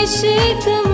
Mexer também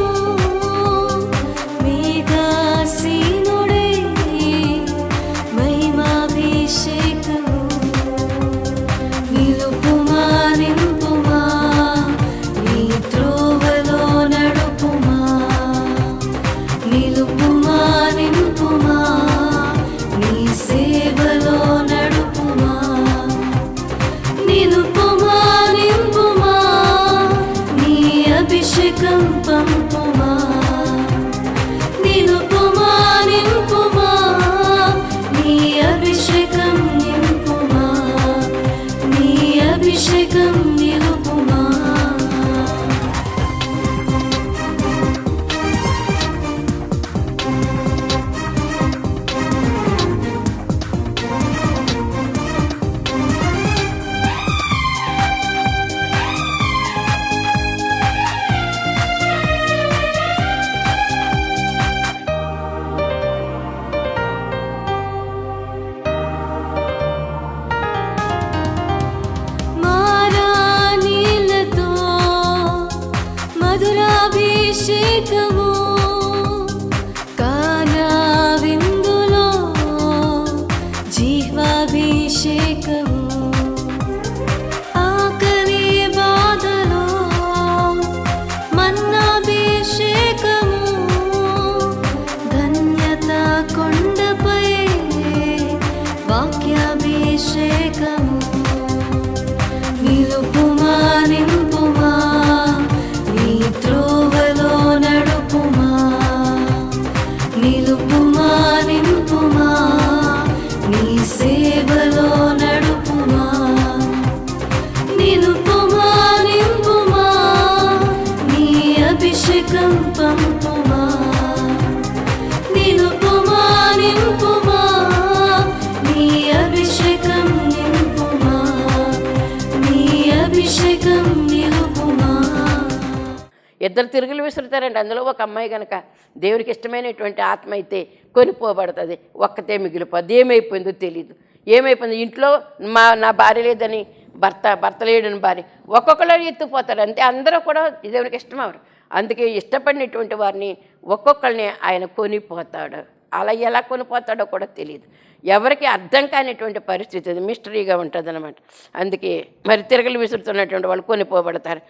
చెప్తారండి అందులో ఒక అమ్మాయి కనుక దేవునికి ఇష్టమైనటువంటి ఆత్మ అయితే కొనిపోబడుతుంది ఒక్కతే మిగిలిపోద్ది ఏమైపోయిందో తెలియదు ఏమైపోయింది? ఇంట్లో మా నా భార్య లేదని భర్త భర్త లేడని భార్య ఒక్కొక్కరు ఎత్తుపోతారు అంతే అందరూ కూడా దేవునికి ఇష్టం అవరు. అందుకే ఇష్టపడినటువంటి వారిని ఒక్కొక్కరిని ఆయన కొనిపోతాడు. అలా ఎలా కొనిపోతాడో కూడా తెలియదు ఎవరికి అర్థం కానిటువంటి పరిస్థితి అది మిస్టరీగా ఉంటుంది అనమాట అందుకే మరి తిరగలు విసురుతున్నటువంటి వాళ్ళు కొనిపోబడతారు.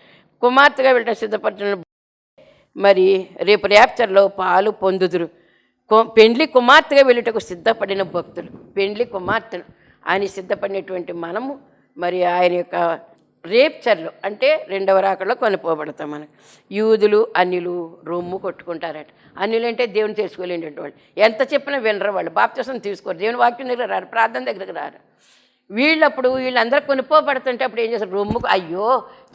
కుమార్తెగా వెళ్ళిన సిద్ధపడుతున్న మరి రేపు ర్యాప్చర్లో పాలు పొందుదురు. పెండ్లి కుమార్తెగా వెళ్ళుటకు సిద్ధపడిన భక్తులు పెండ్లి కుమార్తెలు. ఆయన సిద్ధపడినటువంటి మనము మరి ఆయన యొక్క రేప్చర్లు అంటే రెండవ రాకడలో కొనిపోబడతాం మనం యూదులు అన్యులు రొమ్ము కొట్టుకుంటారట. అన్యులు అంటే దేవుని తెలుసుకోలేనటువంటి వాళ్ళు. ఎంత చెప్పినా వినరు వాళ్ళు. బాప్తిసం తీసుకోరు. దేవుని వాక్యం దగ్గర రారు. ప్రార్థన దగ్గరకు రారు. వీళ్ళప్పుడు వీళ్ళందరూ కొనుక్కోబడుతుంటే అప్పుడు ఏం చేస్తారు? రొమ్ముకు అయ్యో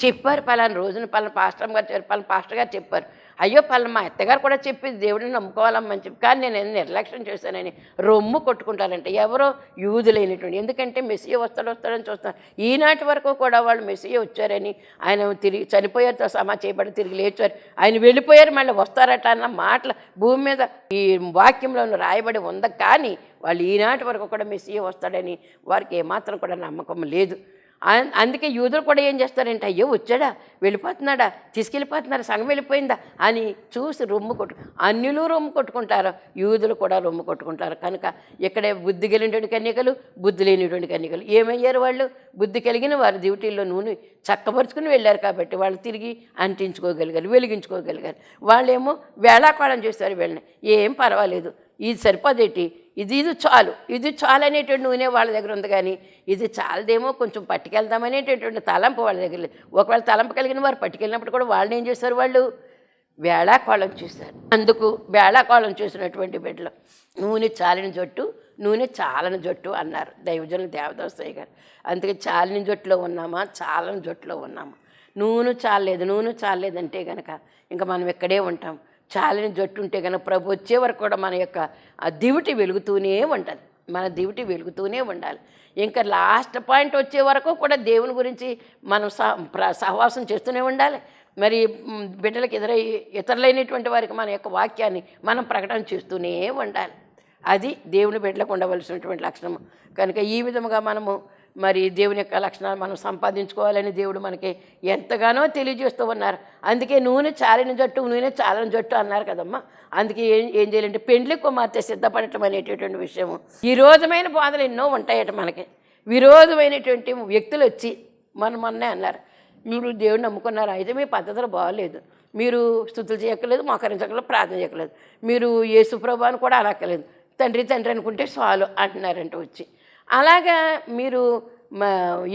చెప్పారు పలానా రోజున పలానా పాస్టర్ గారు చెప్పారు పలానా పాస్టర్ గారు చెప్పారు. అయ్యో పల్ల మా అత్తగారు కూడా చెప్పి దేవుడిని నమ్ముకోవాలమ్మని చెప్పి. కానీ నేను నిర్లక్ష్యం చేశానని రొమ్ము కొట్టుకుంటారంటే. ఎవరో యూదులైనటువంటి ఎందుకంటే మెస్సీ వస్తాడు వస్తాడని చూస్తాను ఈనాటి వరకు కూడా వాళ్ళు మెస్సీ వచ్చారని ఆయన తిరిగి చనిపోయారు సమా చేయబడి తిరిగి లేచారు. ఆయన వెళ్ళిపోయారు మళ్ళీ వస్తారట అన్న మాటలు భూమి మీద ఈ వాక్యంలో రాయబడి ఉంది. కానీ వాళ్ళు ఈనాటి వరకు కూడా మెస్సీ వస్తాడని వారికి ఏమాత్రం కూడా నమ్మకం లేదు. అందుకే యూదులు కూడా ఏం చేస్తారంటే అయ్యో వచ్చాడా? వెళ్ళిపోతున్నాడా? తీసుకెళ్ళిపోతున్నారా సంఘం వెళ్ళిపోయిందా? అని చూసి రొమ్ము కొట్టు అన్యులు రొమ్ము కొట్టుకుంటారు. యూదులు కూడా రొమ్ము కొట్టుకుంటారు. కనుక ఇక్కడే బుద్ధి కలిగినటువంటి కన్యకలు బుద్ధి లేనిటువంటి కన్యకలు. ఏమయ్యారు వాళ్ళు? బుద్ధి కలిగిన వారి డ్యూటీల్లో నూనె చక్కపరుచుకుని వెళ్ళారు కాబట్టి వాళ్ళు తిరిగి అంటించుకోగలిగారు వెలిగించుకోగలిగారు. వాళ్ళేమో వేళాకోళం చేస్తారు వీళ్ళని. ఏం పర్వాలేదు. ఇది సరిపోదేటి? ఇది ఇది చాలు ఇది చాలు అనేటువంటి నూనె వాళ్ళ దగ్గర ఉంది కానీ ఇది చాలదేమో కొంచెం పట్టుకెళ్దామనేటటువంటి తలంపు వాళ్ళ దగ్గర లేదు. ఒకవేళ తలంపు కలిగిన వారు పట్టుకెళ్ళినప్పుడు కూడా వాళ్ళని ఏం చేశారు వాళ్ళు? వేళాకోళం చూశారు. అందుకు వేళాకోళం చూసినటువంటి బిడ్డలు నూనె చాలిన జొట్టు నూనె చాలని జొట్టు అన్నారు దైవజనులు దేవదాసయ్య గారు. అందుకే చాలని జొట్టులో ఉన్నామా చాలని జట్టులో ఉన్నామా? నూనె చాలలేదు నూనె చాలేదంటే కనుక ఇంకా మనం ఇక్కడే ఉంటాం. చాలని జట్టు ఉంటే కనుక ప్రభు వచ్చే వరకు కూడా మన యొక్క ఆ దివిటి వెలుగుతూనే ఉంటుంది. మన దివిటి వెలుగుతూనే ఉండాలి. ఇంకా లాస్ట్ పాయింట్ వచ్చే వరకు కూడా దేవుని గురించి మనం సహ ప్ర- సహవాసం చేస్తూనే ఉండాలి. మరి బిడ్డలకు ఎదురై ఇతరులైనటువంటి వారికి మన యొక్క వాక్యాన్ని మనం ప్రకటన చేస్తూనే ఉండాలి. అది దేవుని బిడ్డలకు ఉండవలసినటువంటి లక్షణము. కనుక ఈ విధముగా మనము మరి దేవుని యొక్క లక్షణాలు మనం సంపాదించుకోవాలని దేవుడు మనకి ఎంతగానో తెలియజేస్తూ ఉన్నారు. అందుకే నూనె చాలిన జట్టు నూనె చాలని జట్టు అన్నారు కదమ్మా. అందుకే ఏం ఏం చేయాలంటే పెండ్లి కుమార్తె సిద్ధపడటం అనేటటువంటి విషయము. విరోధమైన బాధలు ఎన్నో ఉంటాయట మనకి. విరోధమైనటువంటి వ్యక్తులు వచ్చి మన మొన్నే అన్నారు. మీరు దేవుడు నమ్ముకున్నారు? అయితే మీ పద్ధతులు బాగలేదు. మీరు స్థుతులు చేయక్కర్లేదు మోకరించక్కర్లేదు ప్రార్థన చేయక్కర్లేదు. మీరు యేసుప్రభు అని కూడా అనక్కర్లేదు. తండ్రి తండ్రి అనుకుంటే సాలు అంటున్నారంట వచ్చి. అలాగా మీరు మా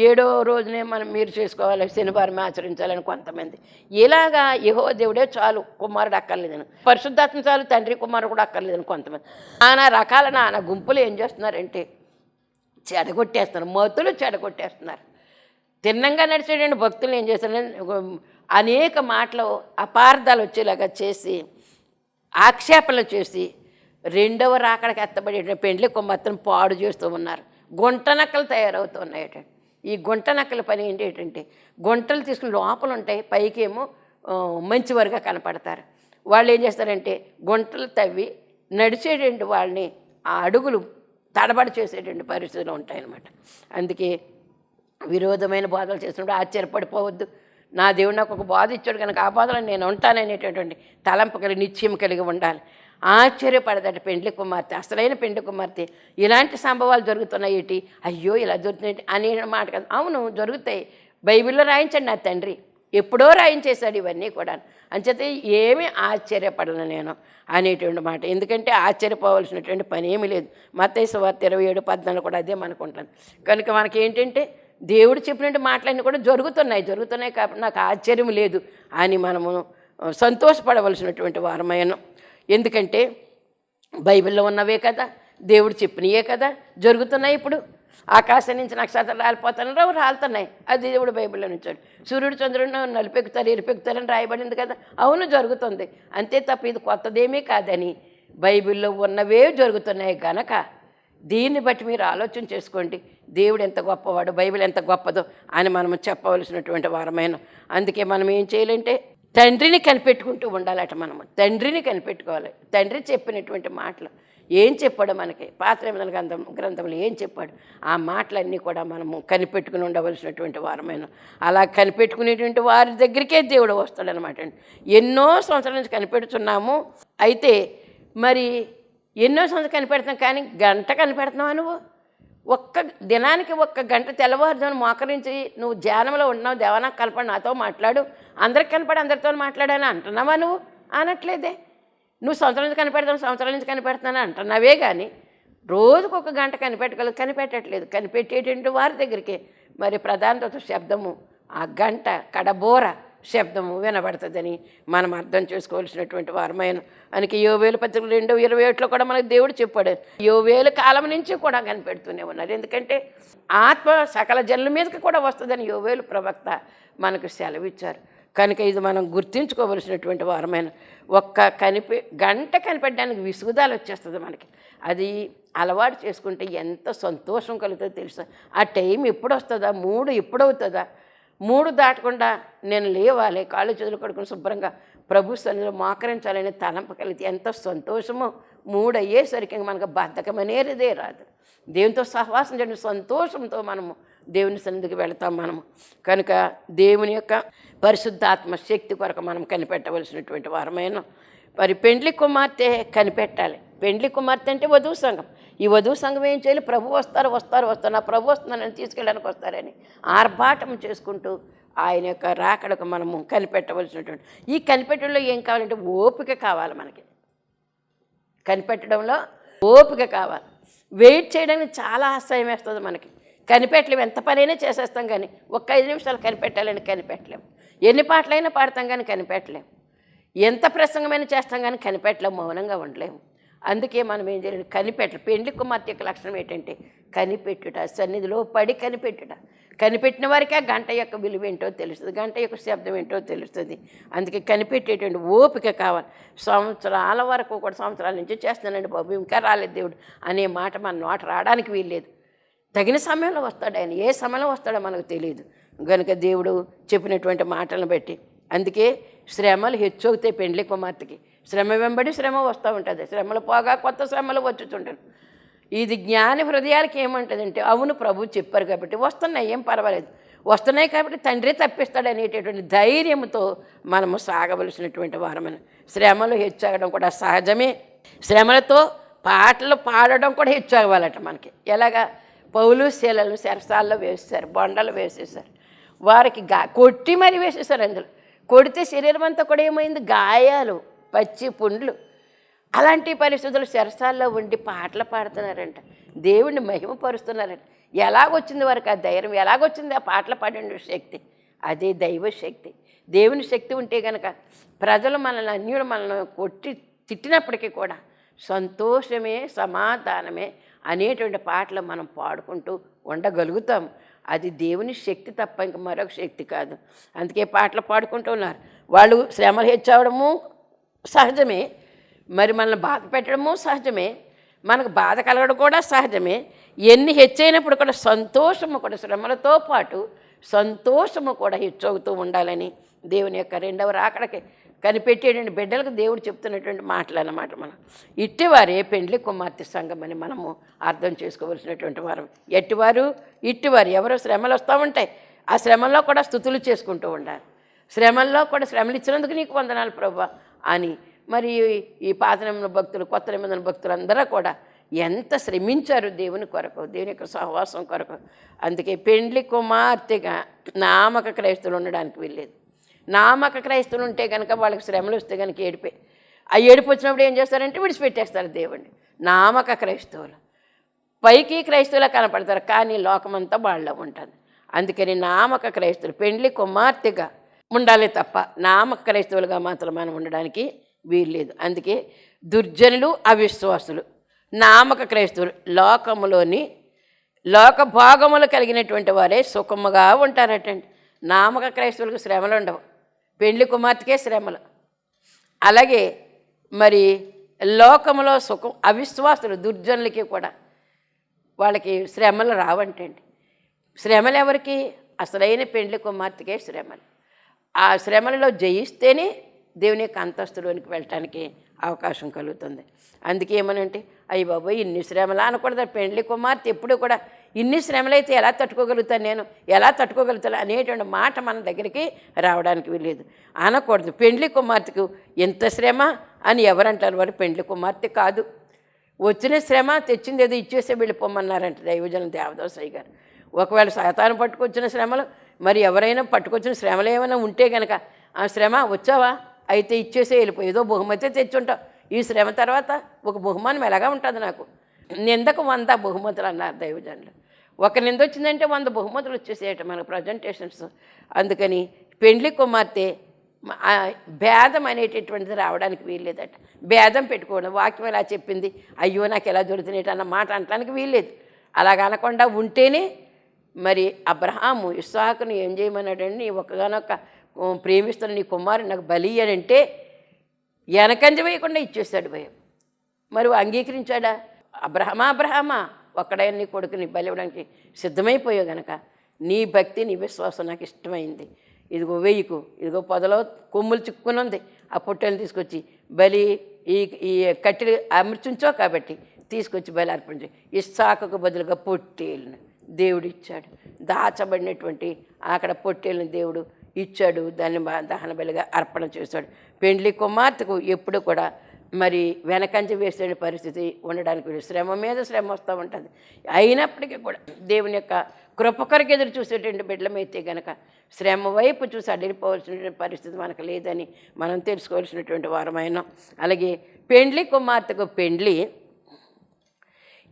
ఏడో రోజునే మనం మీరు చేసుకోవాలి శనివారం ఆచరించాలని కొంతమంది. ఇలాగా యహో దేవుడే చాలు కుమారుడు అక్కర్లేదని. పరిశుద్ధాత్మ చాలు తండ్రి కుమారుడు కూడా అక్కర్లేదని కొంతమంది. నానా రకాల నానా గుంపులు ఏం చేస్తున్నారంటే చెడగొట్టేస్తున్నారు మతులు చెడగొట్టేస్తున్నారు. తిన్నంగా నడిచేటువంటి భక్తులు ఏం చేస్తున్నారు అనేక మాటలు అపార్థాలు వచ్చేలాగా చేసి ఆక్షేపణలు చేసి రెండవ రాకడకి ఎత్తబడే పెండ్లి కుమార్తెను పాడు చేస్తూ ఉన్నారు. గుంట నక్కలు ఈ గుంట నక్కల పని ఏంటంటే గుంటలు తీసుకుని లోపల ఉంటాయి పైకి ఏమో ఆ, మంచివారుగా కనపడతారు. వాళ్ళు ఏం చేస్తారంటే గుంటలు తవ్వి నడిచేటువంటి వాళ్ళని ఆ అడుగులు తడబడి చేసేటువంటి పరిస్థితులు ఉంటాయన్నమాట. అందుకే విరోధమైన బోధలు చేసినప్పుడు ఆశ్చర్యపడిపోవద్దు. నా దేవుడు నాకు ఒక బాధ ఇచ్చాడు కనుక ఆ బాధలో నేను ఉంటాననేటటువంటి తలంపు కలిగి నిశ్చయం కలిగి ఉండాలి. ఆశ్చర్యపడదట పెండ్లి కుమార్తె అసలైన పెండ్లి కుమార్తె. ఇలాంటి సంభవాలు జరుగుతున్నాయి ఏంటి అయ్యో ఇలా జరుగుతున్నాయి అనే మాట కదా. అవును జరుగుతాయి. బైబిల్లో రాయించండి నా తండ్రి. ఎప్పుడో రాయించేశాడు ఇవన్నీ కూడా అంచేత ఏమీ ఆశ్చర్యపడను నేను అనేటువంటి మాట. ఎందుకంటే ఆశ్చర్యపోవలసినటువంటి పని ఏమీ లేదు. మత్తైసు వార్త ఇరవై ఏడు పద్నాలుగు కూడా అదే మనకుంటుంది కనుక మనకి ఏంటంటే దేవుడు చెప్పినట్టు మాటలన్నీ కూడా జరుగుతున్నాయి జరుగుతున్నాయి కాబట్టి నాకు ఆశ్చర్యం లేదు అని మనము సంతోషపడవలసినటువంటి వారమైన ఎందుకంటే బైబిల్లో ఉన్నవే కదా దేవుడు చెప్పినయే కదా జరుగుతున్నాయి ఇప్పుడు. ఆకాశం నుంచి నక్షత్రాలు రాలిపోతున్నాయి రాలుతున్నాయి. అది దేవుడు బైబిల్లో నుంచాడు. సూర్యుడు చంద్రుడు నలిపెక్కుతారు ఎరిపెక్కుతారని రాయబడింది కదా. అవును జరుగుతుంది. అంతే తప్ప ఇది కొత్తదేమీ కాదని బైబిల్లో ఉన్నవే జరుగుతున్నాయి గనక దీన్ని బట్టి మీరు ఆలోచన చేసుకోండి. దేవుడు ఎంత గొప్పవాడు బైబిల్ ఎంత గొప్పదో అని మనం చెప్పవలసినటువంటి వారమైన. అందుకే మనం ఏం చేయాలంటే తండ్రిని కనిపెట్టుకుంటూ ఉండాలట మనము. తండ్రిని కనిపెట్టుకోవాలి. తండ్రి చెప్పినటువంటి మాటలు ఏం చెప్పాడు మనకి? పాత్ర గ్రంథం గ్రంథంలో ఏం చెప్పాడు? ఆ మాటలన్నీ కూడా మనము కనిపెట్టుకుని ఉండవలసినటువంటి వారమైన. అలా కనిపెట్టుకునేటువంటి వారి దగ్గరికే దేవుడు వస్తాడనమాట అండి. ఎన్నో సంవత్సరాల నుంచి కనిపెడుతున్నాము. అయితే మరి ఎన్నో సంవత్సరాలు కనిపెడుతున్నాం కానీ గంట కనిపెడుతున్నావా నువ్వు? ఒక్క దినానికి ఒక్క గంట తెల్లవారుజామున మోకరించి నువ్వు ధ్యానంలో ఉన్నావు దేవనా కలపడి నాతో మాట్లాడు. అందరికి కనపడి అందరితో మాట్లాడాను అంటున్నావా నువ్వు? అనట్లేదే. నువ్వు సంవత్సరం నుంచి కనిపెడతావు సంవత్సరం నుంచి కనిపెడుతున్నాను అంటున్నావే కానీ రోజుకు ఒక గంట కనిపెట్టగల కనిపెట్టట్లేదు. కనిపెట్టేటువంటి వారి దగ్గరికి మరి ప్రధానత శబ్దము ఆ గంట కడబోర శబ్దము వినబడుతుందని మనం అర్థం చేసుకోవాల్సినటువంటి వారమైన మనకి యోవేలు పత్రిక రెండు ఇరవై ఒకటిలో కూడా మనకి దేవుడు చెప్పాడు. యోవేలు కాలం నుంచి కూడా కనిపెడుతూనే ఉన్నారు. ఎందుకంటే ఆత్మ సకల జనుల మీదకి కూడా వస్తుందని యోవేలు ప్రవక్త మనకు సెలవిచ్చారు. కనుక ఇది మనం గుర్తించుకోవలసినటువంటి వారమైన ఒక్క కనిపె గంట కనిపెట్టడానికి విసుగుదాలు వచ్చేస్తుంది మనకి. అది అలవాటు చేసుకుంటే ఎంత సంతోషం కలుగుతుందో తెలుసా? ఆ టైం ఎప్పుడు వస్తుందా మూడు ఎప్పుడవుతుందా? మూడు దాటకుండా నేను లేవాలి కాళ్ళు చేతులు కడుకుని శుభ్రంగా ప్రభు సన్నిధిలో మోకరించాలని తలంపు కలిగితే ఎంత సంతోషమో మూడు అయ్యేసరికి మనకు బద్ధకం అనేదే రాదు. దేవునితో సహవాసం చేయడం సంతోషంతో మనము దేవుని సన్నిధికి వెళతాం మనము. కనుక దేవుని యొక్క పరిశుద్ధాత్మ శక్తి కొరకు మనం కనిపెట్టవలసినటువంటి వారమైన మరి పెండ్లి కుమార్తె కనిపెట్టాలి. పెండ్లి కుమార్తె అంటే వధువు సంఘం. ఈ వధువు సంఘం ఏం చేయాలి? ప్రభు వస్తారు వస్తారు వస్తారు. నా ప్రభు వస్తున్నానని తీసుకెళ్ళడానికి వస్తారని ఆర్భాటం చేసుకుంటూ ఆయన యొక్క రాకడకు మనము కనిపెట్టవలసినటువంటి ఈ కనిపెట్టడంలో ఏం కావాలంటే ఓపిక కావాలి మనకి. కనిపెట్టడంలో ఓపిక కావాలి. వెయిట్ చేయడానికి చాలా ఆశ్చర్యం వేస్తుంది మనకి. కనిపెట్టలేము. ఎంత పనైనా చేసేస్తాం కానీ ఒక్క ఐదు నిమిషాలు కనిపెట్టాలని కనిపెట్టలేము ఎన్ని పాటలైనా పాడతాం కానీ కనిపెట్టలేము ఎంత ప్రసంగమైనా చేస్తాం కానీ కనిపెట్టలేము మౌనంగా ఉండలేము అందుకే మనం ఏం చేయాలి కనిపెట్ట పెండ్లి కుమార్తె యొక్క లక్షణం ఏంటంటే కనిపెట్టుట సన్నిధిలో పడి కనిపెట్టుట. కనిపెట్టిన వారికి ఆ గంట యొక్క విలువ ఏంటో తెలుస్తుంది గంట యొక్క శబ్దం ఏంటో తెలుస్తుంది. అందుకే కనిపెట్టేటువంటి ఓపిక కావాలి. సంవత్సరాల వరకు కూడా సంవత్సరాల నుంచి చేస్తున్నానండి బాబు ఇంకా రాలేదు దేవుడు అనే మాట మన నోట రావడానికి వీల్లేదు. తగిన సమయంలో వస్తాడు ఆయన ఏ సమయంలో వస్తాడో మనకు తెలియదు. కనుక దేవుడు చెప్పినటువంటి మాటలను బట్టి అందుకే శ్రమలు హెచ్చవుతాయి పెండ్లి కుమార్తెకి. శ్రమ వెంబడి శ్రమ వస్తూ ఉంటుంది. శ్రమలు పోగా కొత్త శ్రమలు వచ్చుతుంటారు. ఇది జ్ఞాని హృదయాలకి ఏమంటుందంటే అవును ప్రభు చెప్పారు కాబట్టి వస్తున్నాయి ఏం పర్వాలేదు. వస్తున్నాయి కాబట్టి తండ్రి తప్పిస్తాడు అనేటటువంటి ధైర్యంతో మనము సాగవలసినటువంటి వారమని శ్రమలు హెచ్చగడం కూడా సహజమే. శ్రమలతో పాటలు పాడడం కూడా హెచ్చగవాలట మనకి. ఎలాగా? పౌలు శీలలు శరసాల్లో వేసేశారు బొండలు వేసేసారు వారికి గా కొట్టి మరి వేసేసారు అందులో. కొడితే శరీరం అంతా కూడా ఏమైంది? గాయాలు. పచ్చి పుండ్లు. అలాంటి పరిస్థితులు శరసాల్లో ఉండి పాటలు పాడుతున్నారంట. దేవుణ్ణి మహిమపరుస్తున్నారంట. ఎలాగొచ్చింది వారికి ఆ ధైర్యం? ఎలాగొచ్చింది ఆ పాటలు పాడిన శక్తి? అదే దైవ శక్తి దేవుని శక్తి ఉంటే కనుక ప్రజలు మనల్ని అన్యులు మనల్ని కొట్టి తిట్టినప్పటికీ కూడా సంతోషమే సమాధానమే అనేటువంటి పాటలు మనం పాడుకుంటూ ఉండగలుగుతాం. అది దేవుని శక్తి తప్ప ఇంక మరొక శక్తి కాదు. అందుకే పాటలు పాడుకుంటూ ఉన్నారు. వాళ్ళు శ్రమలు హెచ్చవడము సహజమే. మరి మనల్ని బాధ పెట్టడము సహజమే. మనకు బాధ కలగడం కూడా సహజమే. ఎన్ని హెచ్చైనప్పుడు కూడా సంతోషము కూడా శ్రమలతో పాటు సంతోషము కూడా హెచ్చవుతూ ఉండాలని దేవుని యొక్క రెండవ రాకడకి కనిపెట్టేటువంటి బిడ్డలకు దేవుడు చెప్తున్నటువంటి మాటలు అన్నమాట మనం. ఇట్టివారే పెండ్లి కుమార్తె సంఘం అని మనము అర్థం చేసుకోవలసినటువంటి వారు. ఎట్టివారు? ఇట్టివారు. ఎవరో శ్రమలు వస్తూ ఉంటాయి. ఆ శ్రమల్లో కూడా స్థుతులు చేసుకుంటూ ఉండాలి. శ్రమల్లో కూడా శ్రమలు ఇచ్చినందుకు నీకు వందనాలు ప్రభావ అని. మరి ఈ పాత నిబంధన భక్తులు కొత్త నిబంధన భక్తులు అందరూ కూడా ఎంత శ్రమించారు దేవుని కొరకు దేవుని యొక్క సహవాసం కొరకు. అందుకే పెండ్లి కుమార్తెగా నామక క్రైస్తవులు ఉండడానికి వెళ్ళేది నామక క్రైస్తవులు ఉంటే కనుక వాళ్ళకి శ్రమలు వస్తే కనుక ఏడిపే. ఆ ఏడుపు వచ్చినప్పుడు ఏం చేస్తారంటే విడిచిపెట్టేస్తారు దేవుణ్ణి. నామక క్రైస్తవులు. పైకి క్రైస్తవులా కనపడతారు కానీ లోకమంతా వాళ్ళ ఉంటుంది. అందుకని నామక క్రైస్తవులు పెండ్లి కుమార్తెగా ఉండాలి తప్ప నామ క్రైస్తవులుగా మాత్రం మనం ఉండడానికి వీల్లేదు. అందుకే దుర్జనులు అవిశ్వాసులు నామక క్రైస్తవులు లోకములోని లోక భాగములు కలిగినటువంటి వారే సుఖముగా ఉంటారటండి. నామక క్రైస్తవులకు శ్రమలు ఉండవు. పెండ్లి కుమార్తెకే శ్రమలు. అలాగే మరి లోకములో సుఖం అవిశ్వాసులు దుర్జనులకి కూడా వాళ్ళకి శ్రమలు రావంటండి. శ్రమలు ఎవరికి అసలైన పెండ్లి కుమార్తెకే శ్రమలు. ఆ శ్రమలలో జయిస్తేనే దేవుని యొక్క అంతస్తులోనికి వెళ్ళటానికి అవకాశం కలుగుతుంది. అందుకే ఏమనంటే అయ్యి బాబోయ్ ఇన్ని శ్రమలు అనకూడదు పెండ్లి కుమార్తె ఎప్పుడూ కూడా ఇన్ని శ్రమలైతే ఎలా తట్టుకోగలుగుతాను నేను ఎలా తట్టుకోగలుగుతాను అనేటువంటి మాట మన దగ్గరికి రావడానికి వీలేదు అనకూడదు పెండ్లి కుమార్తెకు ఎంత శ్రమ అని ఎవరంటారు వారు? పెండ్లి కుమార్తె కాదు. వచ్చిన శ్రమ తెచ్చింది ఏదో ఇచ్చేసే వెళ్ళిపోమన్నారంట దైవజనం దేవదాసయ్య గారు. ఒకవేళ శాతాన్ని పట్టుకొచ్చిన శ్రమలు మరి ఎవరైనా పట్టుకొచ్చిన శ్రమలు ఏమైనా ఉంటే కనుక ఆ శ్రమ వచ్చావా? అయితే ఇచ్చేసే వెళ్ళిపోయి ఏదో బహుమతి తెచ్చుంటావు. ఈ శ్రమ తర్వాత ఒక బహుమానం ఎలాగా ఉంటుంది నాకు? నిందకు వంద బహుమతులు అన్నారు దైవజనులు. ఒక నింద వచ్చిందంటే వంద బహుమతులు వచ్చేసేయట మనకు ప్రజెంటేషన్స్. అందుకని పెండ్లి కుమార్తె భేదం అనేటటువంటిది రావడానికి వీల్లేదట. భేదం పెట్టుకోవడం వాక్యం ఎలా చెప్పింది? అయ్యో నాకు ఎలా దొరుకుతున్నాయి అన్న మాట అనడానికి వీల్లేదు. అలాగ అనకుండా ఉంటేనే మరి అబ్రహాము ఇస్సాకును ఏం చేయమన్నాడండి నీ ఒక్కగానొక్క ప్రేమిస్తున్న నీ కుమారుడు నాకు బలి అని అంటే వెనకంజ వేయకుండా ఇచ్చేస్తాడు భయం. మరి అంగీకరించాడా? అబ్రహమా అబ్రహమా ఒక్కడైన నీ కొడుకుని బలి ఇవ్వడానికి సిద్ధమైపోయావు గనక నీ భక్తి నీ విశ్వాసం నాకు ఇష్టమైంది. ఇదిగో వెయ్యికు ఇదిగో పొదలో కొమ్ములు చిక్కుకుని ఉంది. ఆ పొట్టెలు తీసుకొచ్చి బలి ఈ ఈ కట్టెలు అమర్చుంచో కాబట్టి తీసుకొచ్చి బలి అర్పించి ఇస్సాకకు బదులుగా పొట్టేళ్ళను దేవుడు ఇచ్చాడు దాచబడినటువంటి అక్కడ పొట్టేళ్ళని దేవుడు ఇచ్చాడు. దాన్ని దహన బలిగా అర్పణ చేశాడు. పెండ్లి కుమార్తెకు ఎప్పుడు కూడా మరి వెనకంజ వేసే పరిస్థితి ఉండడానికి శ్రమ మీద శ్రమ వస్తూ ఉంటుంది. అయినప్పటికీ కూడా దేవుని యొక్క కృప కొరకు ఎదురు చూసేటువంటి బిడ్డలమైతే గనక శ్రమ వైపు చూసి అడిగిపోవాల్సినటువంటి పరిస్థితి మనకు లేదని మనం తెలుసుకోవాల్సినటువంటి వారమైన అలాగే పెండ్లి కుమార్తెకు పెండ్లి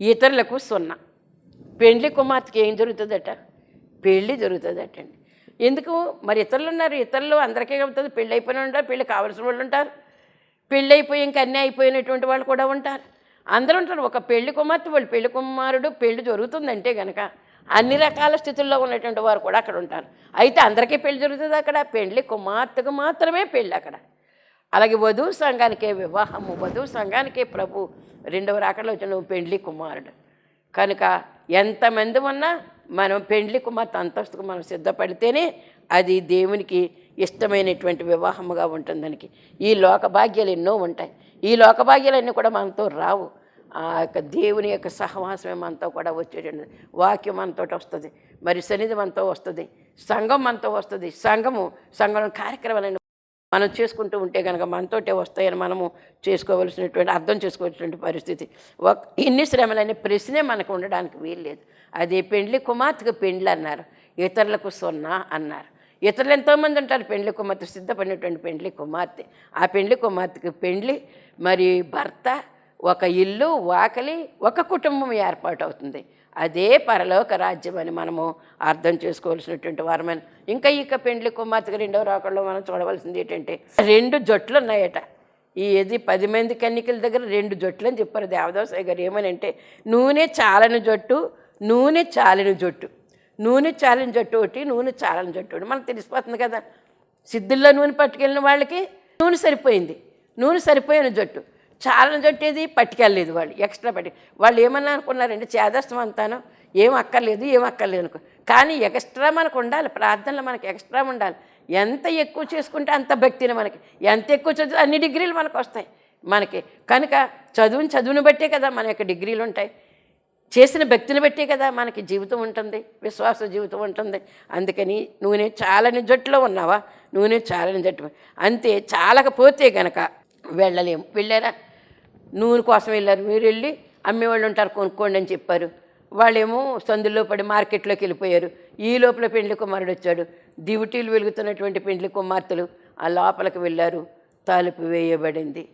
ఇతరులకు సున్నా. పెండ్లి కుమార్తెకి ఏం జరుగుతుందట? పెళ్ళి జరుగుతుందట అండి ఎందుకు? మరి ఇతరులు ఉన్నారు. ఇతరులు అందరికీ అవుతుంది పెళ్ళి అయిపోయిన ఉంటారు. పెళ్ళి కావాల్సిన వాళ్ళు ఉంటారు. పెళ్ళి అయిపోయి ఇంకా అన్నీ అయిపోయినటువంటి వాళ్ళు కూడా ఉంటారు. అందరూ ఉంటారు. ఒక పెళ్ళి కుమార్తె వాళ్ళు పెళ్ళి కుమారుడు పెళ్ళి జరుగుతుందంటే కనుక అన్ని రకాల స్థితుల్లో ఉన్నటువంటి వారు కూడా అక్కడ ఉంటారు. అయితే అందరికీ పెళ్ళి జరుగుతుంది అక్కడ. పెళ్ళి కుమార్తెకు మాత్రమే పెళ్ళి అక్కడ. అలాగే వధువు సంఘానికే వివాహము వధువు సంఘానికే ప్రభు రెండవ రాకడలో వచ్చిన పెండ్లి కుమారుడు. కనుక ఎంతమంది ఉన్నా మనం పెండ్లి కుమార్తె అంతస్తుకు మనం సిద్ధపడితేనే అది దేవునికి ఇష్టమైనటువంటి వివాహముగా ఉంటుంది ఈ లోక భాగ్యాలు ఎన్నో ఉంటాయి. ఈ లోక భాగ్యాలన్నీ కూడా మనతో రావు. ఆ యొక్క దేవుని యొక్క సహవాసమే మనతో కూడా వచ్చేటండి వాక్యం మనతో వస్తుంది. మరి సన్నిధి మనతో వస్తుంది. సంఘం మనతో వస్తుంది. సంఘము సంఘం కార్యక్రమాలను మనం చేసుకుంటూ ఉంటే కనుక మనతోటే వస్తాయని మనము చేసుకోవలసినటువంటి అర్థం చేసుకోవాల్సినటువంటి పరిస్థితి. ఒక ఇన్ని శ్రమలనే ప్రశ్నే మనకు ఉండడానికి వీల్లేదు. అదే పెండ్లి కుమార్తెకు పెండ్లి అన్నారు. ఇతరులకు సున్నా అన్నారు. ఇతరులు ఎంతోమంది ఉంటారు పెండ్లి కుమార్తె సిద్ధపడినటువంటి పెండ్లి కుమార్తె. ఆ పెండ్లి కుమార్తెకి పెండ్లి మరి భర్త ఒక ఇల్లు వాకలి ఒక కుటుంబం ఏర్పాటు అవుతుంది అదే పరలోక రాజ్యం అని మనము అర్థం చేసుకోవాల్సినటువంటి వారమని ఇంకా ఇక పెండ్లి కుమార్తెకి రెండవ రాకల్లో మనం చూడవలసింది ఏంటంటే రెండు జట్లు ఉన్నాయట. ఈ ఏది పది మంది కన్నికల దగ్గర రెండు జట్లు అని చెప్పారు దేవదాసాయి గారు. ఏమని అంటే నూనె చాలని జట్టు నూనె చాలని జట్టు. నూనె చాలని జట్టు ఒకటి నూనె చాలని జట్టు ఒకటి. మనకు తెలిసిపోతుంది కదా. సిద్ధుల్లో నూనె పట్టుకెళ్ళిన వాళ్ళకి నూనె సరిపోయింది. నూనె సరిపోయిన జట్టు. చాలా జట్టు పట్టుకెళ్ళలేదు వాళ్ళు ఎక్స్ట్రా పట్టి వాళ్ళు ఏమన్నా అనుకున్నారంటే చేదస్తం అంతాను ఏం అక్కర్లేదు ఏం అక్కర్లేదు అనుకో. కానీ ఎక్స్ట్రా మనకు ఉండాలి ప్రార్థనలు మనకి ఎక్స్ట్రా ఉండాలి. ఎంత ఎక్కువ చేసుకుంటే అంత భక్తిని మనకి. ఎంత ఎక్కువ చదువు అన్ని డిగ్రీలు మనకు వస్తాయి. మనకి కనుక చదువుని చదువుని బట్టే కదా మన యొక్క డిగ్రీలు ఉంటాయి. చేసిన భక్తిని బట్టే కదా మనకి జీవితం ఉంటుంది విశ్వాస జీవితం ఉంటుంది. అందుకని నూనె చాలని జట్టులో ఉన్నావా? నూనె చాలని జట్టు అంతే చాలకపోతే గనక వెళ్ళలేము. వెళ్ళారా? నూనె కోసం వెళ్ళారు. మీరు వెళ్ళి అమ్మేవాళ్ళు ఉంటారు కొనుక్కోండి అని చెప్పారు. వాళ్ళేమో సందుల్లో పడి మార్కెట్లోకి వెళ్ళిపోయారు. ఈ లోపల పెండ్లి కుమారుడు వచ్చాడు. దివిటీలు వెలుగుతున్నటువంటి పెండ్లి కుమార్తెలు ఆ లోపలికి వెళ్ళారు. తలుపు వేయబడింది.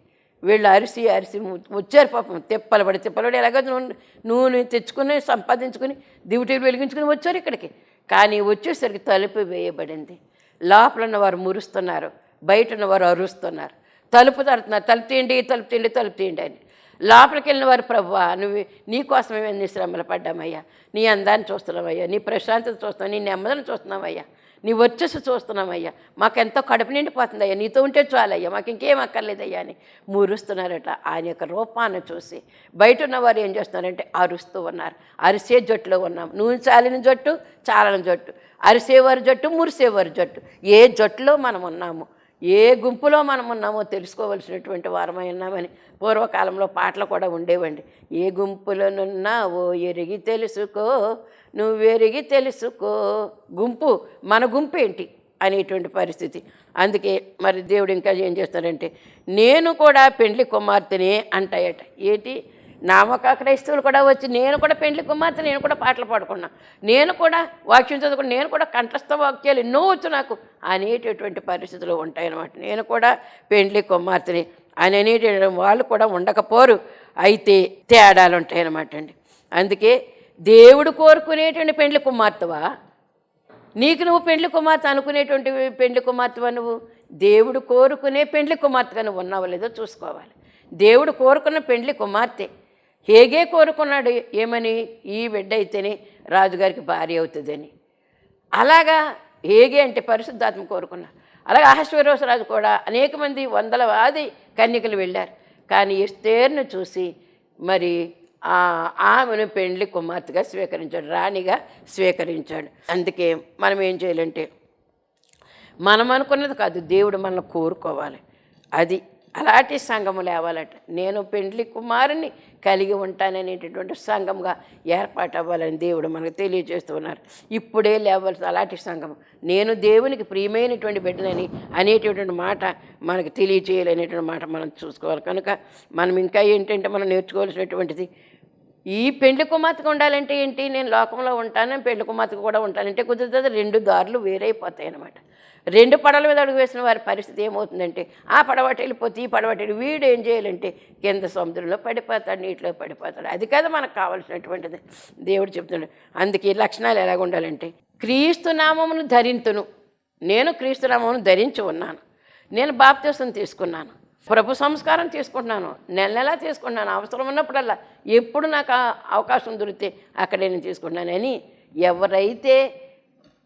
వీళ్ళు అరిసి అరిసి వచ్చారు పాపం. తిప్పలు పడి తిప్పలు పడి ఎలాగో నూనె నూనె తెచ్చుకుని సంపాదించుకుని దివిటీలు వెలిగించుకుని వచ్చారు ఇక్కడికి. కానీ వచ్చేసరికి తలుపు వేయబడింది. లోపల ఉన్నవారు మురుస్తున్నారు. బయట ఉన్నవారు అరుస్తున్నారు. తలుపు తడుతున్నారు తలుపు తీయండి తలుపు తీయండి తలుపు తీయండి అని. లోపలికి వెళ్ళిన వారు ప్రభువా నువ్వు నీకోసం కోసమే శ్రమలు పడ్డామయ్యా? నీ అందాన్ని చూస్తున్నామయ్యా నీ ప్రశాంతత చూస్తున్నావు నీ నెమ్మదిని చూస్తున్నామయ్యా నీ వచ్చేసి చూస్తున్నామయ్యా మాకెంతో కడుపు నిండిపోతుందయ్యా నీతో ఉంటే చాలయ్యా మాకు ఇంకేం అక్కర్లేదయ్యా అని మురుస్తున్నారట. ఆయన యొక్క రూపాన్ని చూసి బయట ఉన్నవారు ఏం చేస్తున్నారంటే అరుస్తూ ఉన్నారు. అరిసే జట్టులో ఉన్నాం. నూనె చాలిన జట్టు చాలని జట్టు. అరిసేవారి జట్టు మురిసేవారి జట్టు. ఏ జట్టులో మనం ఉన్నాము ఏ గుంపులో మనం ఉన్నామో తెలుసుకోవలసినటువంటి వారమై ఉన్నామని పూర్వకాలంలో పాటలు కూడా ఉండేవండి. ఏ గుంపులోనున్నావో ఎరిగి తెలుసుకో నువ్వు ఎరిగి తెలుసుకో. గుంపు మన గుంపు ఏంటి అనేటువంటి పరిస్థితి. అందుకే మరి దేవుడు ఇంకా ఏం చేస్తారంటే నేను కూడా పెండ్లి కుమార్తెనే అంటాయట. ఏంటి? నామక క్రైస్తవులు కూడా వచ్చి నేను కూడా పెండ్లి కుమార్తె నేను కూడా పాటలు పాడుకున్నా. నేను కూడా వాక్యం చదువుకున్నా నేను కూడా కంఠస్థ వాక్యాలు ఎన్నో వచ్చు నాకు అనేటటువంటి పరిస్థితులు ఉంటాయన్నమాట. నేను కూడా పెండ్లి కుమార్తెని అని అనేటువంటి వాళ్ళు కూడా ఉండకపోరు. అయితే తేడాలు ఉంటాయన్నమాట అండి. అందుకే దేవుడు కోరుకునేటువంటి పెండ్లి కుమార్తెవా? నీకు నువ్వు పెండ్లి కుమార్తె అనుకునేటువంటి పెండ్లి కుమార్తెవా నువ్వు? దేవుడు కోరుకునే పెండ్లి కుమార్తెగా నువ్వు ఉన్నావు లేదో చూసుకోవాలి. దేవుడు కోరుకున్న పెండ్లి కుమార్తె హేగే కోరుకున్నాడు ఏమని? ఈ బిడ్డ అయితేనే రాజుగారికి భార్య అవుతుందని. అలాగా హేగే అంటే పరిశుద్ధాత్మ కోరుకున్నా అలాగే రాజు కూడా అనేక మంది వందల వాది కన్యకలు వెళ్ళారు. కానీ ఎస్తేర్ను చూసి మరి ఆ ఆమెను పెండ్లి కుమార్తెగా స్వీకరించాడు రాణిగా స్వీకరించాడు. అందుకే మనం ఏం చేయాలంటే మనం అనుకున్నది కాదు దేవుడు మనల్ని కోరుకోవాలి. అది అలాంటి సంఘము లేవాలట. నేను పెండ్లి కుమారుని కలిగి ఉంటాననేటటువంటి సంఘంగా ఏర్పాటు అవ్వాలని దేవుడు మనకు తెలియజేస్తున్నారు ఇప్పుడే లేవాల్సిన అలాంటి సంఘం. నేను దేవునికి ప్రియమైనటువంటి బిడ్డనని అనేటటువంటి మాట మనకు తెలియచేయాలనేటువంటి మాట మనం చూసుకోవాలి. కనుక మనం ఇంకా ఏంటంటే మనం నేర్చుకోవాల్సినటువంటిది ఈ పెండ్లి కుమార్తెకు ఉండాలంటే ఏంటి? నేను లోకంలో ఉంటాను పెండ్లి కుమార్తెకు కూడా ఉంటానంటే కుదిరితే రెండు దారులు వేరైపోతాయి అన్నమాట రెండు పడవల మీద అడుగు వేసిన వారి పరిస్థితి ఏమవుతుందంటే ఆ పడవటి వెళ్ళిపోతే ఈ పడవటి వీడు ఏం చేయాలంటే కింద సముద్రంలో పడిపోతాడు నీటిలో పడిపోతాడు. అది కదా మనకు కావాల్సినటువంటిది. దేవుడు చెప్తున్నాడు. అందుకే లక్షణాలు ఎలాగ ఉండాలంటే క్రీస్తు నామమును ధరింతును. నేను క్రీస్తు నామమును ధరించి ఉన్నాను. నేను బాప్తీసం తీసుకున్నాను. ప్రభు సంస్కారం తీసుకుంటున్నాను. నెల నెలా తీసుకుంటున్నాను. అవసరం ఉన్నప్పుడల్లా ఎప్పుడు నాకు ఆ అవకాశం దొరికితే అక్కడే నేను తీసుకుంటున్నానని ఎవరైతే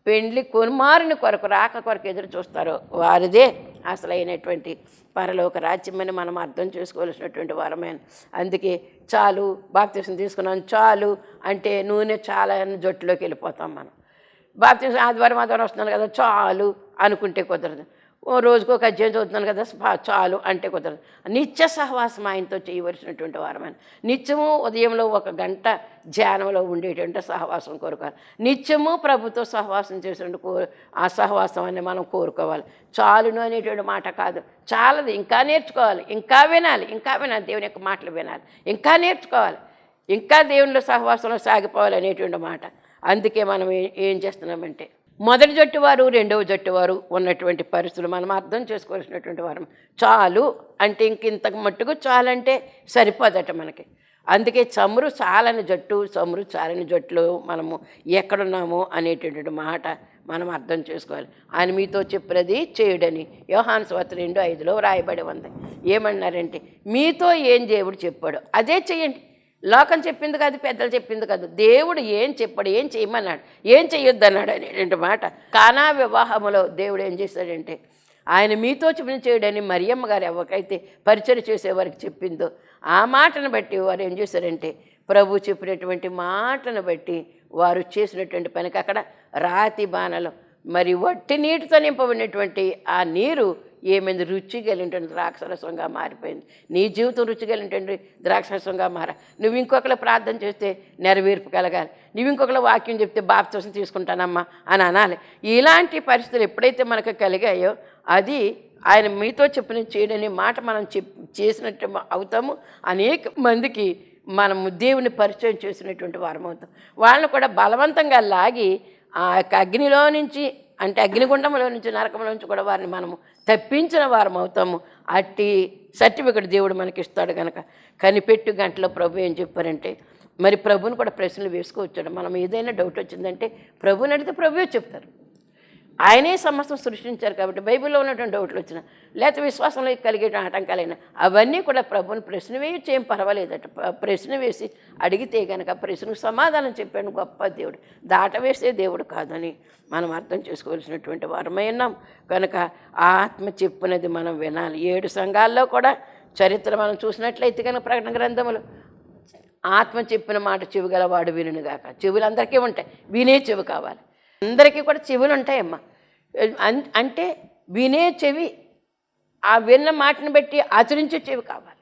పెండ్లి కుమారుని కొరకు రాక కొరకు ఎదురు చూస్తారు. వారిదే అసలైనటువంటి పరలోక రాజ్యమని మనం అర్థం చేసుకోవాల్సినటువంటి వరమైన అందుకే చాలు బాప్తీసం తీసుకున్నాను చాలు అంటే నూనె చాలా అని జట్టులోకి వెళ్ళిపోతాం మనం. బాప్తీసం ఆదివారం ఆదివారం వస్తున్నాను కదా చాలు అనుకుంటే కుదరదు. ఓ రోజుకు ఒక అధ్యాయం చదువుతున్నాను కదా చాలు అంటే కుదరదు. నిత్య సహవాసం ఆయనతో చేయవలసినటువంటి వారమైన. నిత్యము ఉదయంలో ఒక గంట ధ్యానంలో ఉండేటువంటి సహవాసం కోరుకోవాలి. నిత్యము ప్రభుత్వం సహవాసం చేసినట్టు కో ఆ సహవాసం మనం కోరుకోవాలి. చాలును అనేటువంటి మాట కాదు. చాలదు ఇంకా నేర్చుకోవాలి. ఇంకా వినాలి ఇంకా వినాలి దేవుని యొక్క మాటలు వినాలి. ఇంకా నేర్చుకోవాలి. ఇంకా దేవునిలో సహవాసంలో సాగిపోవాలి అనేటువంటి మాట. అందుకే మనం ఏం చేస్తున్నామంటే మొదటి జట్టు వారు రెండవ జట్టు వారు ఉన్నటువంటి పరిస్థితులు మనం అర్థం చేసుకోవాల్సినటువంటి వారం. చాలు అంటే ఇంక ఇంతకు మట్టుకు చాలంటే సరిపోదట మనకి. అందుకే చమురు చాలని జట్టు చమురు చాలని జట్టులో మనము ఎక్కడున్నాము అనేటటువంటి మాట మనం అర్థం చేసుకోవాలి. ఆయన మీతో చెప్పినది చేయుడని. యోహాన్ స్వత రెండు ఐదులో వ్రాయబడి ఉంది. ఏమన్నారంటే మీతో ఏం దేవుడు చెప్పాడు? అదే చేయండి. లోకం చెప్పింది కాదు పెద్దలు చెప్పింది కాదు. దేవుడు ఏం చెప్పాడు ఏం చేయమన్నాడు ఏం చెయ్యొద్దు అన్నాడు అనేటువంటి మాట. కానా వివాహములో దేవుడు ఏం చేశాడంటే ఆయన మీతో చెప్పిన చేయడని మరియమ్మ గారు ఎవరికైతే పరిచయం చేసేవారికి చెప్పిందో ఆ మాటను బట్టి వారు ఏం చేశారంటే ప్రభు చెప్పినటువంటి మాటను బట్టి వారు చేసినటువంటి పనికి అక్కడ రాతి బాణలు మరి వట్టి నీటితో నింపబడినటువంటి ఆ నీరు ఏమైంది? రుచి కలిగినటువంటి ద్రాక్షరసంగా మారిపోయింది. నీ జీవితం రుచి కలిగినటువంటి ద్రాక్షరసంగా మార. నువ్వు ఇంకొకరు ప్రార్థన చేస్తే నెరవేర్పు కలగాలి. నువ్వు ఇంకొకరు వాక్యం చెప్తే బాప్తీసం తీసుకుంటానమ్మా అని అనాలి. ఇలాంటి పరిస్థితులు ఎప్పుడైతే మనకు కలిగాయో అది ఆయన మీతో చెప్పిన చేయడని మాట మనం చెప్ చేసినట్టు అవుతాము. అనేక మందికి మనము దేవుని పరిచయం చేసినటువంటి వారం అవుతాం వాళ్ళని కూడా బలవంతంగా లాగి ఆ యొక్క అగ్నిలో నుంచి అంటే అగ్నిగుండంలో నుంచి నరకంలో నుంచి కూడా వారిని మనము తప్పించిన వారం అవుతాము. అట్టి సర్టిఫికెట్ దేవుడు మనకి ఇస్తాడు కనుక కనిపెట్టు గంటలో ప్రభు ఏం చెప్పారంటే మరి ప్రభుని కూడా ప్రశ్నలు వేసుకోవచ్చాడు. మనం ఏదైనా డౌట్ వచ్చిందంటే ప్రభుని అడిగితే ప్రభువే చెప్తారు. ఆయనే సమస్తం సృష్టించారు కాబట్టి బైబిల్లో ఉన్నటువంటి డౌట్లు వచ్చిన లేకపోతే విశ్వాసంలో కలిగే ఆటంకాలైనా అవన్నీ కూడా ప్రభుని ప్రశ్న వేయచ్చు ఏం పర్వాలేదట. ప్రశ్న వేసి అడిగితే కనుక ప్రశ్నకు సమాధానం చెప్పాను గొప్ప దేవుడు. దాట వేసే దేవుడు కాదని మనం అర్థం చేసుకోవాల్సినటువంటి వారమై ఉన్నాం. కనుక ఆత్మ చెప్పినది మనం వినాలి. ఏడు సంఘాల్లో కూడా చరిత్ర మనం చూసినట్లయితే కనుక ప్రకటన గ్రంథములు ఆత్మ చెప్పిన మాట చెవి గలవాడు వినుగాక చెవులు అందరికీ ఉంటాయి. వినే చెవి కావాలి. అందరికీ కూడా చెవులు ఉంటాయమ్మా అంటే వినే చెవి ఆ విన్న మాటను బట్టి ఆచరించే చెవి కావాలి.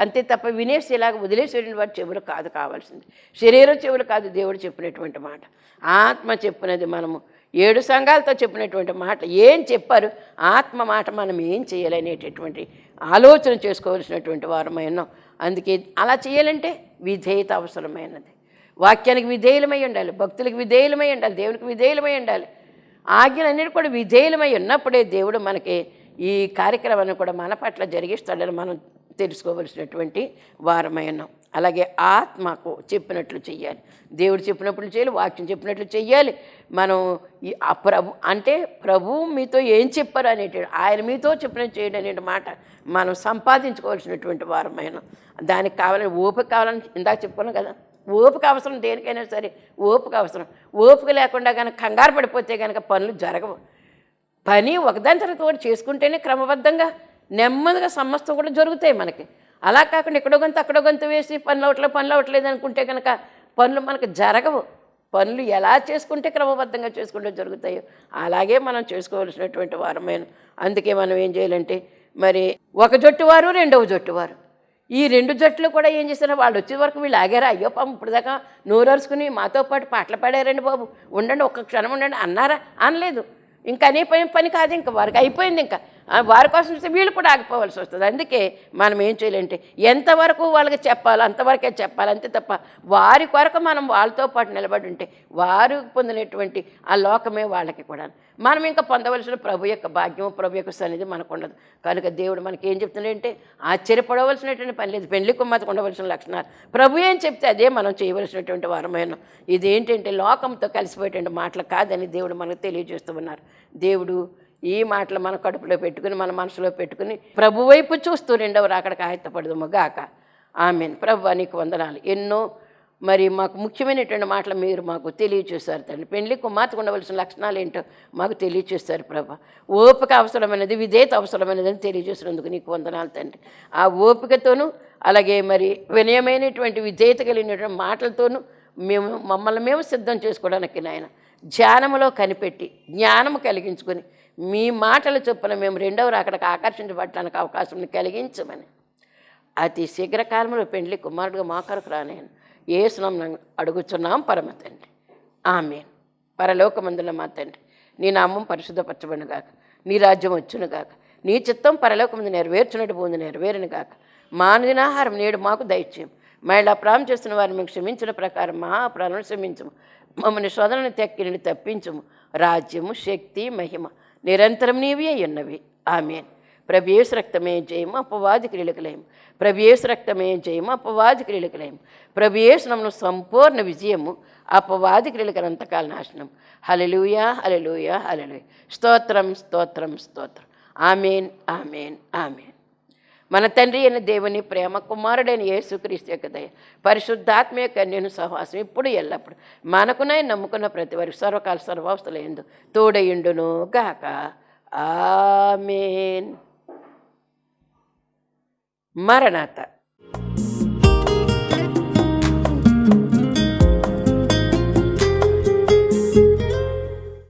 అంతే తప్ప వినేసి ఇలాగ వదిలేసేటువంటి వాటి చెవులు కాదు కావాల్సింది. శరీరం చెవులు కాదు దేవుడు చెప్పినటువంటి మాట. ఆత్మ చెప్పినది మనము. ఏడు సంఘాలతో చెప్పినటువంటి మాట. ఏం చెప్పారు? ఆత్మ మాట మనం ఏం చేయాలనేటటువంటి ఆలోచన చేసుకోవాల్సినటువంటి వారమైనా అందుకే అలా చేయాలంటే విధేయత అవసరమైనది. వాక్యానికి విధేయులమై ఉండాలి భక్తులకు విధేయులమై ఉండాలి దేవునికి విధేయులమై ఉండాలి. ఆజ్ఞలన్నిటి కూడా విధేయులమై ఉన్నప్పుడే దేవుడు మనకి ఈ కార్యక్రమాన్ని కూడా మన పట్ల జరిగిస్తాడని మనం తెలుసుకోవలసినటువంటి వారమై ఉన్నాం. అలాగే ఆత్మకు చెప్పినట్లు చెయ్యాలి. దేవుడు చెప్పినట్లు చేయాలి వాక్యం చెప్పినట్లు చెయ్యాలి. మనం ఈ ప్రభు అంటే ప్రభు మీతో ఏం చెప్పారు అనేటి ఆయన మీతో చెప్పినట్టు చేయడం అనే మాట మనం సంపాదించుకోవాల్సినటువంటి వారమైన దానికి కావాలని ఓపిక కావాలని ఇందాక చెప్పుకున్నాం కదా? ఓపిక అవసరం దేనికైనా సరే ఓపిక అవసరం. ఓపిక లేకుండా కనుక కంగారు పడిపోతే కనుక పనులు జరగవు. పని ఒకదాని తర్వాత ఒకటి చేసుకుంటేనే క్రమబద్ధంగా నెమ్మదిగా సమస్తం కూడా జరుగుతాయి మనకి. అలా కాకుండా ఎక్కడో గంత అక్కడో గంత వేసి పనులు అవట్లేదు పనులు అవట్లేదు అనుకుంటే కనుక పనులు మనకు జరగవు. పనులు ఎలా చేసుకుంటే క్రమబద్ధంగా చేసుకుంటే జరుగుతాయో అలాగే మనం చేసుకోవాల్సినటువంటి వారమైన. అందుకే మనం ఏం చేయాలంటే మరి ఒక జొట్టు వారు రెండవ జట్టు వారు ఈ రెండు జట్లు కూడా ఏం చేశారు? వాళ్ళు వచ్చే వరకు వీళ్ళు ఆగారా? అయ్యో పాము ఇప్పుడు దాకా నోరరుచుకుని మాతో పాటు పాటలు పాడారండి బాబు. ఉండండి ఒక్క క్షణం ఉండండి అన్నారా? అనలేదు. ఇంకా అనే పని పని కాదు ఇంకా వారికి అయిపోయింది ఇంకా. వారి కోసం చూస్తే వీళ్ళు కూడా ఆగిపోవాల్సి వస్తుంది. అందుకే మనం ఏం చేయాలంటే ఎంతవరకు వాళ్ళకి చెప్పాలి అంతవరకే చెప్పాలి అంతే తప్ప వారి కొరకు మనం వాళ్ళతో పాటు నిలబడి ఉంటే వారు పొందినటువంటి ఆ లోకమే వాళ్ళకి కూడా. మనం ఇంకా పొందవలసిన ప్రభు యొక్క భాగ్యం ప్రభు యొక్క సన్నిధి మనకు ఉండదు. కనుక దేవుడు మనకి ఏం చెప్తున్నాడంటే ఆశ్చర్యపడవలసినటువంటి పని లేదు పెళ్ళి కుమ్మతికి ఉండవలసిన లక్షణాలు. ప్రభు ఏం చెప్తే అదే మనం చేయవలసినటువంటి వారమైన ఇదేంటంటే లోకంతో కలిసిపోయేటువంటి మాటలు కాదని దేవుడు మనకు తెలియజేస్తూ ఉన్నారు. దేవుడు ఈ మాటలు మన కడుపులో పెట్టుకుని మన మనసులో పెట్టుకుని ప్రభు వైపు చూస్తూ రెండవ రాకడికి ఆయత్తపడదుము గాక ఆమెన్. ప్రభు నీకు వందనాలు. ఎన్నో మరి మాకు ముఖ్యమైనటువంటి మాటలు మీరు మాకు తెలియచేస్తారు తండ్రి. పెళ్ళి కుమార్తెకు ఉండవలసిన లక్షణాలు ఏంటో మాకు తెలియచేస్తారు ప్రభా. ఓపిక అవసరమైనది విధేయత అవసరమైనది అని తెలియజేసినందుకు నీకు వందనాలు తండ్రి. ఆ ఓపికతోనూ అలాగే మరి వినయమైనటువంటి విధేయత కలిగినటువంటి మాటలతోనూ మేము మమ్మల్ని మేము సిద్ధం చేసుకోవడానికి నాయన ధ్యానములో కనిపెట్టి జ్ఞానము కలిగించుకొని మీ మాటల చొప్పున మేము రెండవ రాకడకు ఆకర్షించబడటానికి అవకాశం కలిగించమని. అతి శీఘ్రకాలంలో పెండ్లి కుమారుడుగా మా కొరకు రానేను ఏ స్నాం అడుగుచున్నాం పరమ తండ్రి. ఆమె పరలోకమందున మా తండ్రి. నీ నామం పరిశుద్ధపరచబడిన గాక. నీ రాజ్యం వచ్చును గాక. నీ చిత్తం పరలోకమందు నెరవేర్చినట్టు పోంది నెరవేరును గాక. మా దినాహారం నేడు మాకు దయచేయం. మహిళా ప్రాణం చేస్తున్న వారిని మీకు క్షమించిన ప్రకారం మా ప్రాణం క్షమించము. మమ్మల్ని శోధనను తెక్కిని తప్పించము. రాజ్యము శక్తి మహిమ నిరంతరం నీవి అయ్యున్నవి ఆమెన్. ప్రభేసు రక్తమే జయము అపవాది క్రియలకులేం ప్రభేసు రక్తమే జయము అపవాది క్రియలకులేం ప్రభేసు సంపూర్ణ విజయము అపవాది క్రియలకు అంతకాల నాశనం. హలలుయా హలలుయా హలలుయ స్తోత్రం స్తోత్రం స్తోత్రం. ఆమెన్ ఆమెన్ ఆమెన్. మన తండ్రి అయిన దేవుని ప్రేమ కుమారుడైన యేసుక్రీస్తు యొక్క దయ పరిశుద్ధాత్మ యొక్క నేను సహవాసం ఇప్పుడు ఎల్లప్పుడు మనకునై నమ్ముకున్న ప్రతి వారికి సర్వకాల సర్వావస్థలు ఎందు తోడయుండును గాక. ఆమెన్. మరణాత